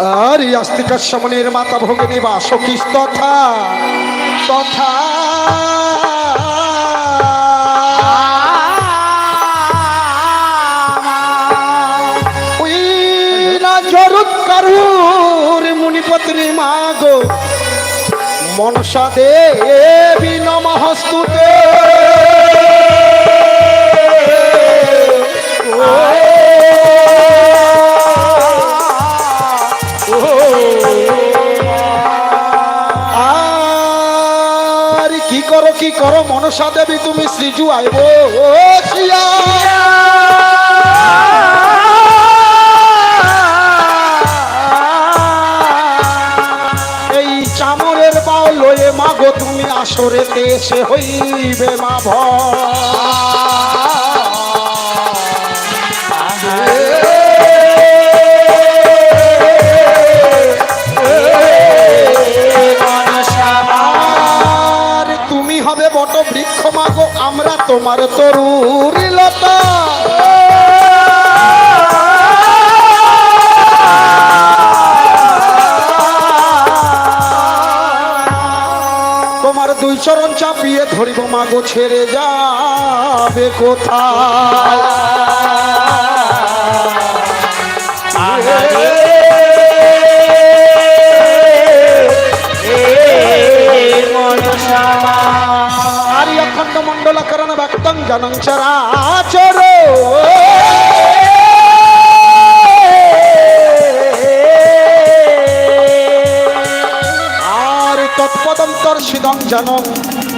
আর আস্তিকার সামনের মাতা ভগিনী বা সখীস তথা তথা মনসা দেবী নমস্তুতে। আর করো মনসা দেবী, তুমি শ্রীজু আইব এই চামরের পাও লয়ে মাগো, তুমি আসরে এসে হইবে মা আর তোমার তরুরি লতা। তোমার দুই চরণ চাপিয়ে ধরিব মাগো ছেড়ে যাবে কোথায়?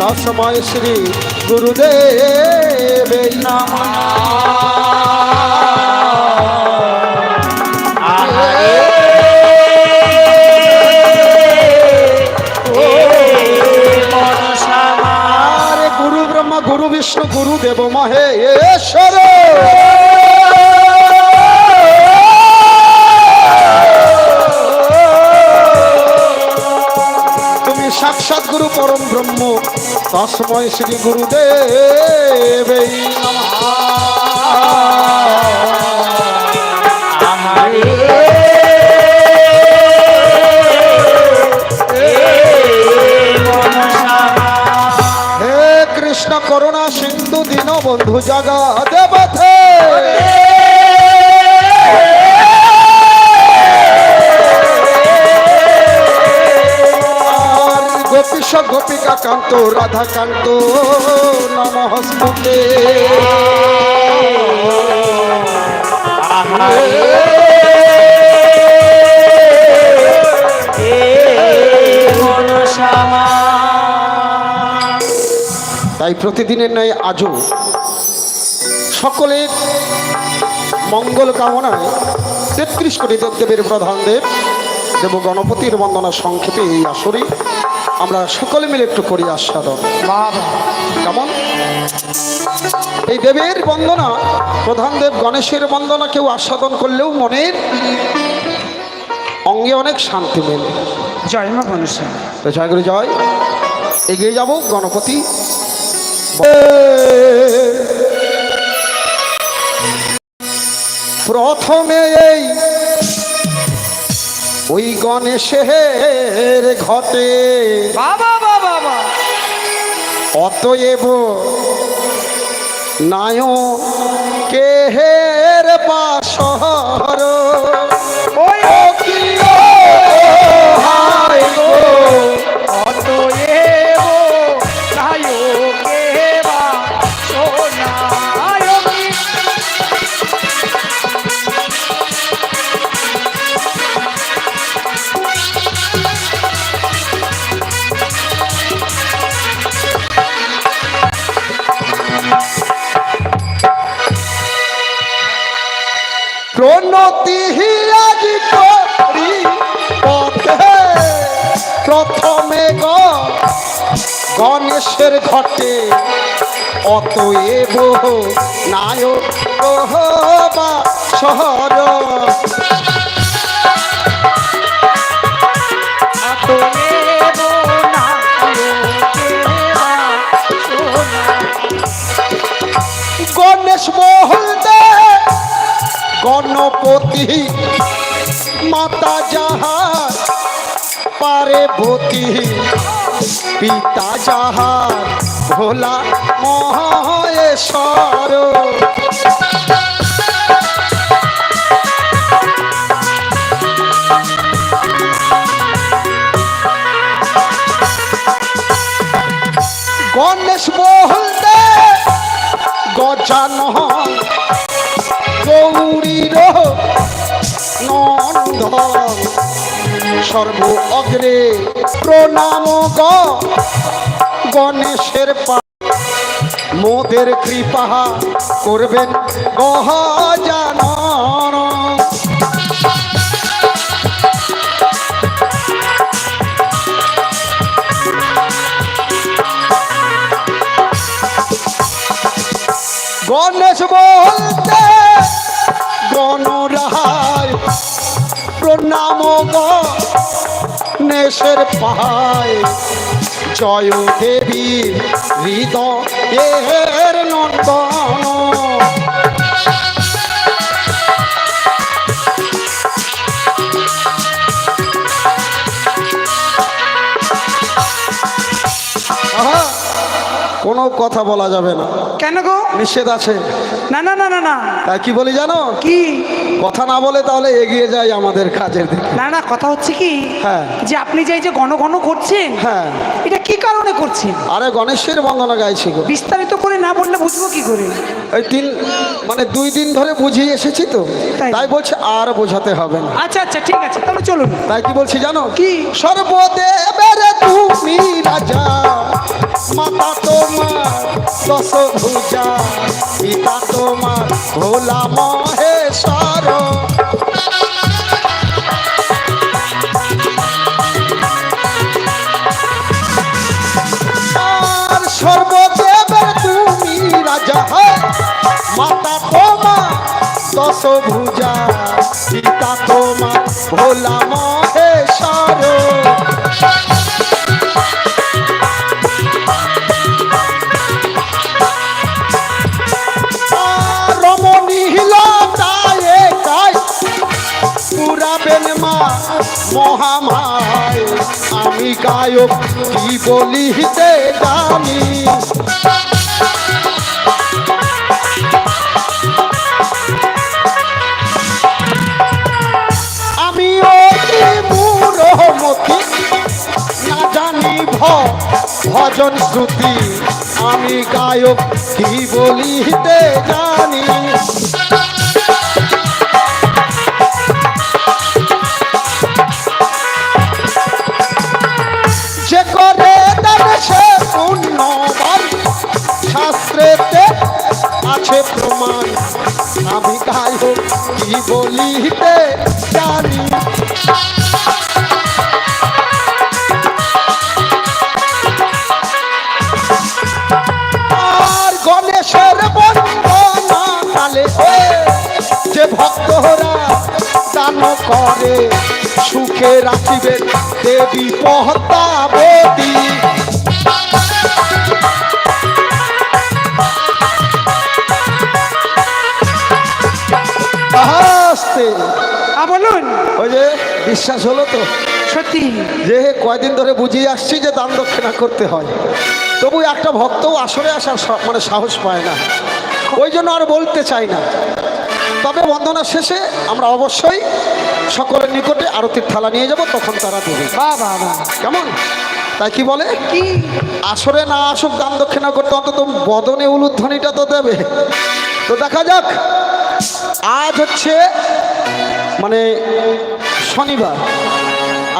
তসময় শ্রী গুরুদেব আরে পরম ব্রহ্ম তসময় শ্রী গুরুদেব হে কৃষ্ণ করুণা সিন্ধু দীন বন্ধু জগা দেবথে। গোপীশ গোপিকা কান্ত, রাধা কান্ত নমস্তে তাই প্রতিদিনের ন্যায় আজও সকলের মঙ্গল কামনায় তেত্রিশ কোটি দেবদেবের প্রধান দেব দেব গণপতির বন্দনা সংক্ষেপে এই আসরে আমরা সকলে মিলে একটু করি আস্বাদন। কেমন? এই দেবের বন্দনা প্রধান দেব গণেশের বন্দনা কেউ আস্বাদন করলেও মনের অঙ্গে অনেক শান্তি মেলে। জয় মা মনসা তো জয় করে জয়। এগিয়ে যাব গণপতি। প্রথমে এই ওই গণেশের ঘটে। বাবা বাবা অতএব নায় কেহের বাসর গণপতি মাতা যাহার পারে ভতি পিতা যাহার ভোলা মহেশ্বর গণেশ মহল দে গজানন গৌরীর সর্ব অগ্রে প্রণাম গণেশের পা মোদের কৃপা করবেন গহজানন। গণেশ বলতে গণরায় প্রণাম নেশের পাহায় জয় দেবীর হৃদয়ের নন্দন। কোনো কথা বলা যাবে না। কেন গো? নিষেধ আছে। না না না না না। তাই কি বলি জানো? কি? কথা না বলে তাহলে এগিয়ে যায় আমাদের কাজের দিকে। না না কথা হচ্ছে কি? হ্যাঁ। যে আপনি যে এই যে ঘন ঘন করছেন হ্যাঁ। এটা কি কারণে করছেন? আরে গণেশের বন্দনা গাইছি গো। বিস্তারিত করে না বললে বুঝব কি করে? ওই তিন মানে দুই দিন ধরে বুঝিয়ে এসেছি তো। তাই? তাই বলছে আর বোঝাতে হবে না। আচ্ছা আচ্ছা ঠিক আছে তাহলে চলুন। তাই কি বলছি জানো? কি? সর্বদেবের তুমি রাজা। মাতা তোমার দশ ভুজা পিতা তোমার, ভোলা মহেশ্বর। সর্বদেবের তুমি রাজা মাতা তোমার দশ ভুজা পিতা তোমার, ভোলা মহেশ্বর। গায়ক, কি বলিতে জানি। আমি অতি মূরমতি না জানি ভজন শ্রুতি। আমি গায়ক, কি বলিতে জানি। রাখিবেন দেবী আ বলুন। ওই যে বিশ্বাস হলো তো? সত্যি। যে কয়দিন ধরে বুঝিয়ে আসছি যে দান দক্ষিণা করতে হয়। তবু একটা ভক্তও আসরে আসার মানে সাহস পায় না। ওই জন্য আর বলতে চাই না। তবে বন্দনা শেষে আমরা অবশ্যই সকলের নিকটে আরতির থালা নিয়ে যাব তখন তারা দেবে। কেমন? তাই কি বলে? কি? আসরে না আসুক দান দক্ষিণা করতে অন্তত বদনে উলুধ্বনিটা তো দেবে। তো দেখা যাক আজ হচ্ছে মানে শনিবার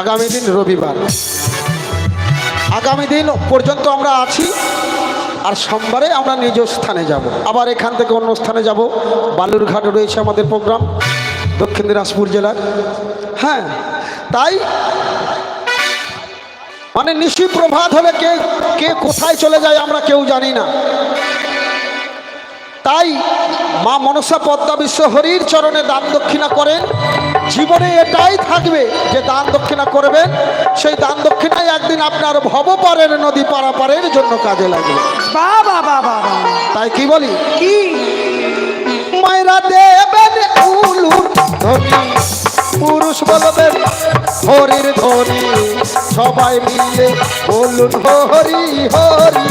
আগামী দিন রবিবার। আগামী দিন পর্যন্ত আমরা আছি। আর সোমবারে আমরা নিজ স্থানে যাব। আবার এখান থেকে অন্য স্থানে যাব। বালুরঘাটে রয়েছে আমাদের প্রোগ্রাম, দক্ষিণ দিনাজপুর জেলার। হ্যাঁ তাই মানে নিশি প্রভাত হলে কে কে কোথায় চলে যায় আমরা কেউ জানি না। তাই মা মনসা পদ্মা বিশ্ব হরির চরণে দান দক্ষিণা করেন। জীবনে এটাই থাকবে যে দান দক্ষিণা করবেন। সেই দান দক্ষিণাই একদিন আপনার ভবপারের নদী পারাপারের জন্য কাজে লাগবে। বা বা বা বা বা। তাই কি বলি? কি? মায়েরা দেবেন উলুর পুরুষ বলবেন হরির ধ্বনি। সবাই মিলে বলুন হরি হরি।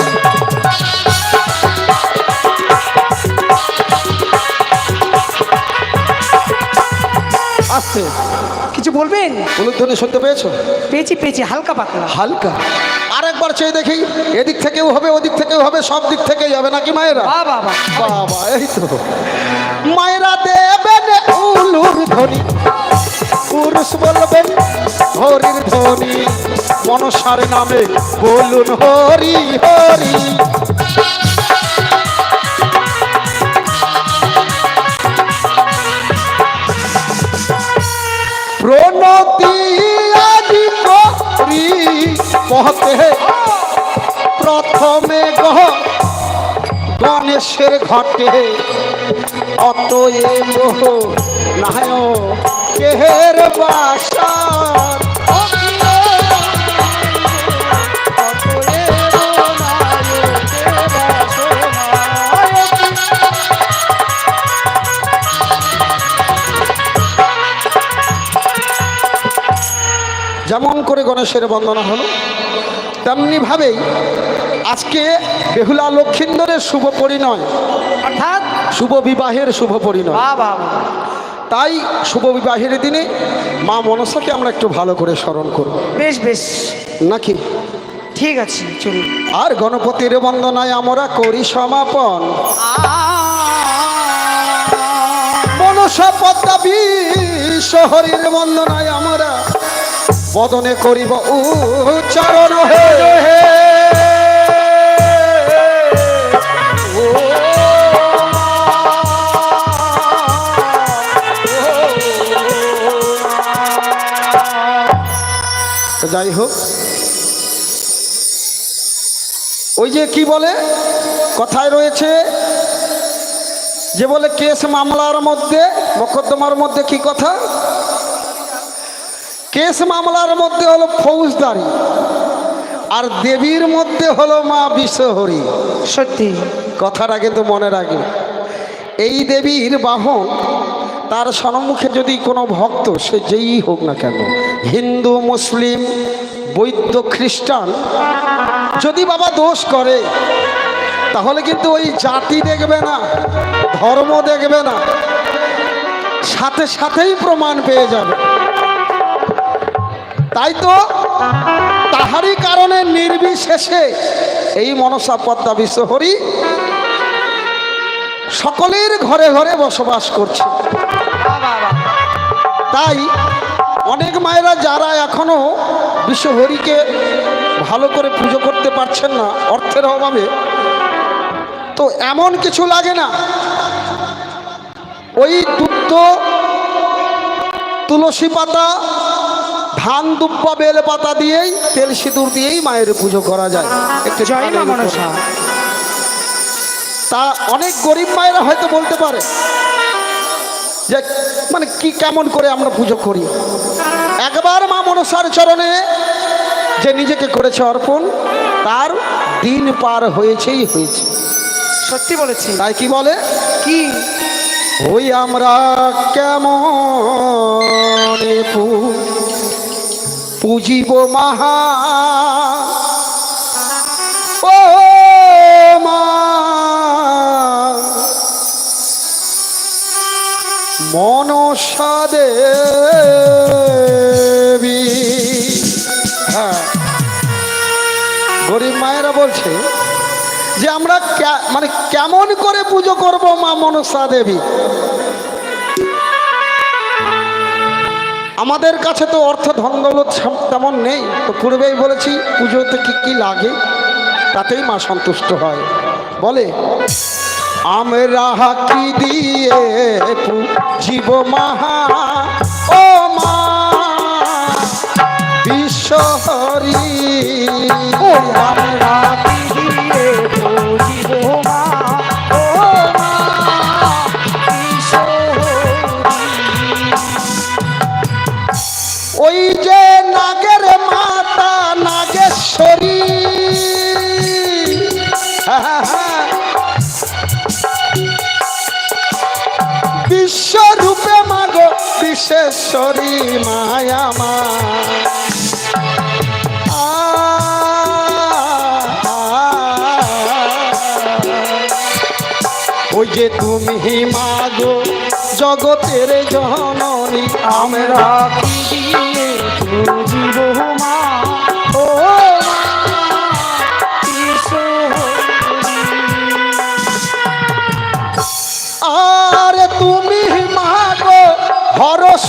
আসছে কিছু বলবেন? উলুর ধ্বনি শুনতে পেয়েছ পেয়েছি পেয়েছি হালকা পাতলা। হালকা। আরেকবার চেয়ে দেখি এদিক থেকেও হবে ওদিক থেকেও হবে সব দিক থেকেই হবে নাকি মায়েরা? বা বা বা বাবা এই তো। মায়েরা দেবেন উলুর ধ্বনি পুরুষ বলবেন হরির ধ্বনি মনসার নামে বলুন হরি হরি। মহতে প্রথমে গহ গণেশের ঘটে অত নায় কেহের বাসা। যেমন করে গণেশের বন্দনা হলো তেমনি ভাবেই আজকে বেহুলা লক্ষিন্দরের শুভ পরিণয় অর্থাৎ শুভ বিবাহের শুভ পরিণয়। তাই শুভ বিবাহের দিনে মা মনসাকে আমরা একটু ভালো করে স্মরণ করব। বেশ বেশ। নাকি? ঠিক আছে চলুন। আর গণপতির বন্দনায় আমরা করি সমাপন। মনসা পদ্মা বিশ্বহরীর বন্দনায় আমরা বদনে করিব উচ্চারণ। যাই হোক। ওই যে কি বলে? কথায় রয়েছে যে বলে, কেস মামলার মধ্যে, মোকদ্দমার মধ্যে কি কথা? কেস মামলার মধ্যে হলো ফৌজদারি। আর দেবীর মধ্যে হলো মা বিশ্বহরি। সত্যি। কথাটা কিন্তু মনে রাখবে। এই দেবীর বাহন তার সম্মুখে যদি কোনো ভক্ত সে যেই হোক না কেন হিন্দু মুসলিম বৈদ্য খ্রিস্টান যদি বাবা দোষ করে তাহলে কিন্তু ওই জাতি দেখবে না ধর্ম দেখবে না সাথে সাথেই প্রমাণ পেয়ে যাবে। তাই তো তাহারই কারণে নির্বিশেষে এই মনসা পদ্মা বিশ্বহরি সকলের ঘরে ঘরে বসবাস করছে। তাই অনেক মায়েরা যারা এখনও বিশ্বহরিকে ভালো করে পুজো করতে পারছেন না, অর্থের অভাবে, তো এমন কিছু লাগে না ওই দুধ তুলসী পাতা ধান দুব্বা বেল পাতা দিয়েই তেল সিঁদুর দিয়েই মায়ের পুজো করা যায়। একটু জয় মা ধানের উপরে। মনসা তা অনেক গরিব মায়েরা হয়তো বলতে পারে যে মানে কি কেমন করে আমরা পুজো করি? একবার মা মনসার চরণে যে নিজেকে করেছে অর্পণ তার দিন পার হয়েছেই হয়েছে। সত্যি বলেছি তাই কি বলে? কি? ওই আমরা কেমন পুজিব মাহা। ও মা। মনসা দেবী হ্যাঁ। গরিব মায়েরা বলছে যে আমরা মানে কেমন করে পুজো করব মা মনসা দেবী আমাদের কাছে তো অর্থ ধনদৌলত সব তেমন নেই। তো পূর্বেই বলেছি পুজোতে কি কি লাগে? তাতেই মা সন্তুষ্ট হয়। বলে আমরা কি দিয়ে জীব মাহা ও মা বিশ্বহরি আমরা বিশেশ্বরী মায়ামা ওই যে তুমি মাগো জগতের জননী আমরা খুঁজিব মা?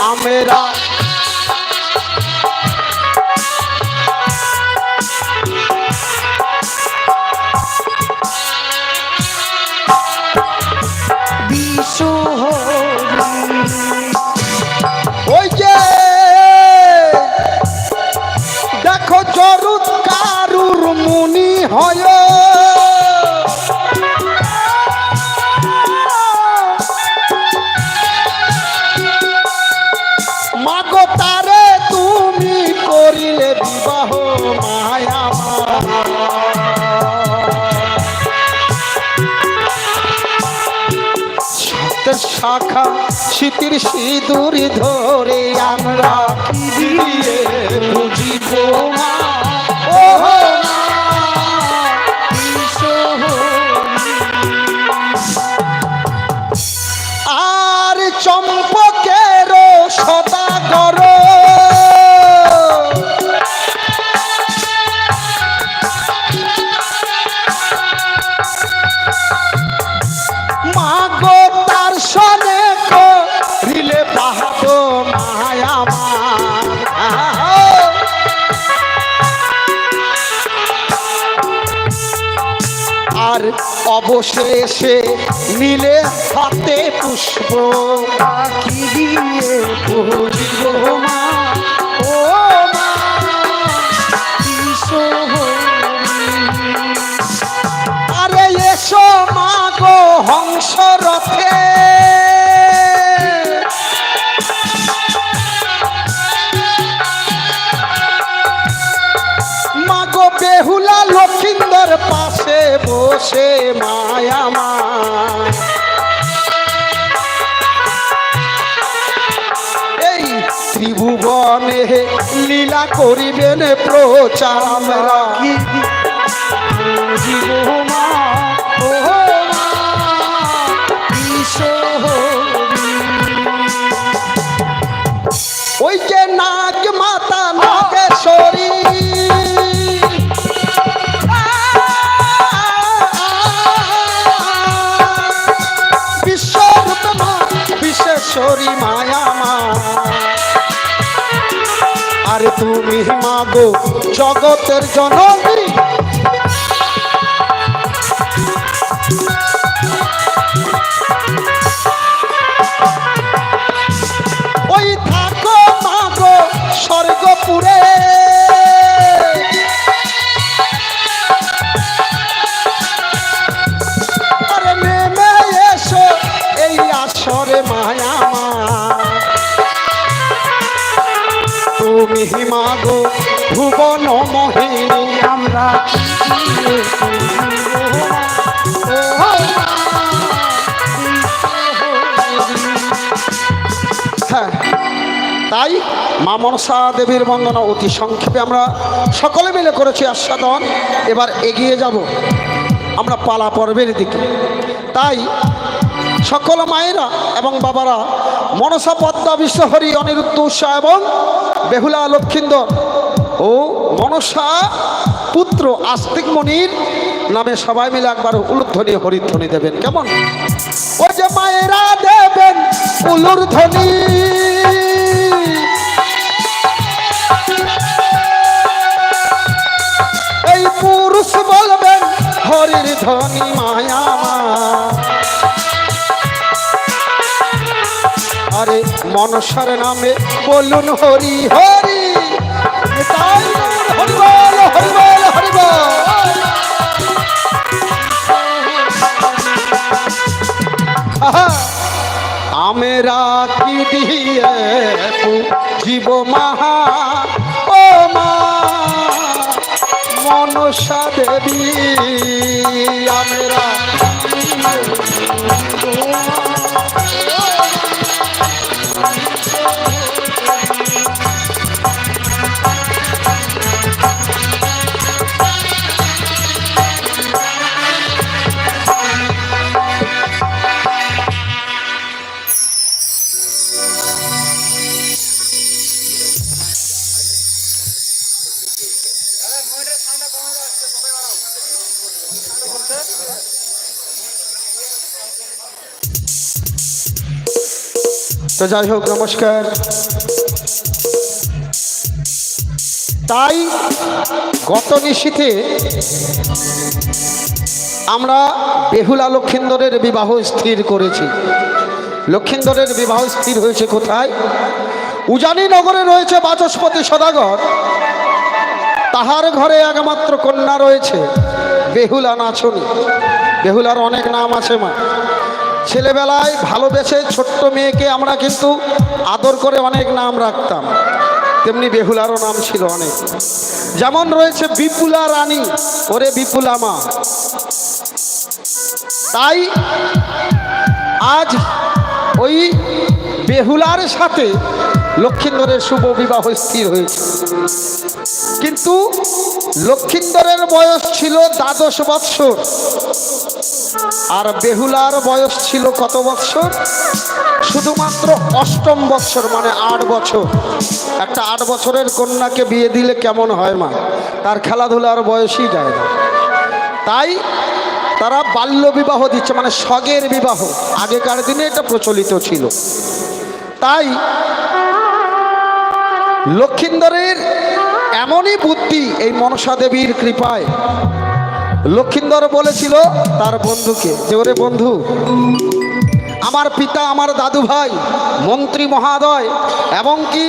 আমরা শাখা শীতের সিঁদুর ধরে আমরা বুঝিব মা। অবশেষে নিলে হাতে পুষ্প আরে এসো মা গো হংস রথে। বসে মায়া মা। এই ত্রিভুবনে লীলা করিবেন প্রচার। আমরা তুমি মাগো জগতের জননী। ভুবন মোহিনী আমরা হ্যাঁ তাই মা মনসা দেবীর বন্দনা অতি সংক্ষেপে আমরা সকলে মিলে করেছি আস্বাদন, এবার এগিয়ে যাব আমরা পালা পর্বের দিকে। তাই সকল মায়েরা এবং বাবারা মনসা পদ্মা বিশ্বহরি অনিরুদ্ধ উৎসাহ এবং বেহুলা লক্ষিন্দর ও মনসা পুত্র আস্তিক মনির নামে সবাই মিলে একবার উলুধ্বনি, হরিধ্বনি দেবেন। কেমন? ও যে মায়েরা দেবেন উলুর ধ্বনি এই পুরুষ বলবেন হরির ধ্বনি মায়া আরে মনসার নামে বলুন হরি হরি। আমেরা কি দিয়ে জীব মাহা? ও মা! মনসা দেবী আমেরা তো যাই হোক, নমস্কার। তাই গত নিশীথে আমরা বেহুলা লক্ষিন্দরের বিবাহ স্থির করেছি। লক্ষিন্দরের বিবাহ স্থির হয়েছে কোথায়? উজানি নগরে রয়েছে বাচস্পতি সদাগর। তাহার ঘরে একমাত্র কন্যা রয়েছে, বেহুলা নাচনি। বেহুলার অনেক নাম আছে মা। ছেলেবেলায় ভালোবেসে ছোট্ট মেয়েকে আমরা কিন্তু আদর করে অনেক নাম রাখতাম। তেমনি বেহুলারও নাম ছিল অনেক। যেমন রয়েছে বিপুলা রানী, ওরে বিপুলা মা। তাই আজ ওই বেহুলার সাথে লক্ষ্মীন্দরের শুভ বিবাহ স্থির হয়েছে। কিন্তু লক্ষিন্দরের বয়স ছিল দ্বাদশ বৎসর। আর বেহুলার বয়স ছিল কত বৎসর? শুধুমাত্র অষ্টম বৎসর মানে আট বছর। একটা আট বছরের কন্যাকে বিয়ে দিলে কেমন হয় মা? তার খেলাধুলার বয়সই যায় না। তাই তারা বাল্য বিবাহ দিচ্ছে মানে স্বগের বিবাহ। আগেকার দিনে এটা প্রচলিত ছিল। তাই লক্ষিন্দরের এমনই বুদ্ধি এই মনসা দেবীর কৃপায়। লক্ষিন্দর বলেছিল, তার বন্ধুকে। যে ওরে বন্ধু, আমার পিতা, আমার দাদু ভাই, মন্ত্রী মহাদয় এবং কি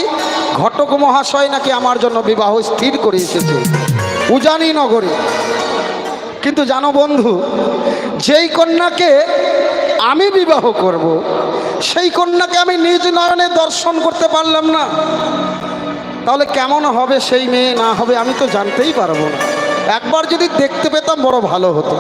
ঘটক মহাশয় নাকি আমার জন্য বিবাহ স্থির করে এসেছে উজানি নগরে। কিন্তু জানো বন্ধু, যেই কন্যাকে আমি বিবাহ করব। সেই কন্যাকে আমি নিজ নয়নে দর্শন করতে পারলাম না। তাহলে কেমন হবে সেই মেয়ে না হবে আমি তো জানতেই পারব না। একবার যদি দেখতে পেতাম বড় ভালো হতো।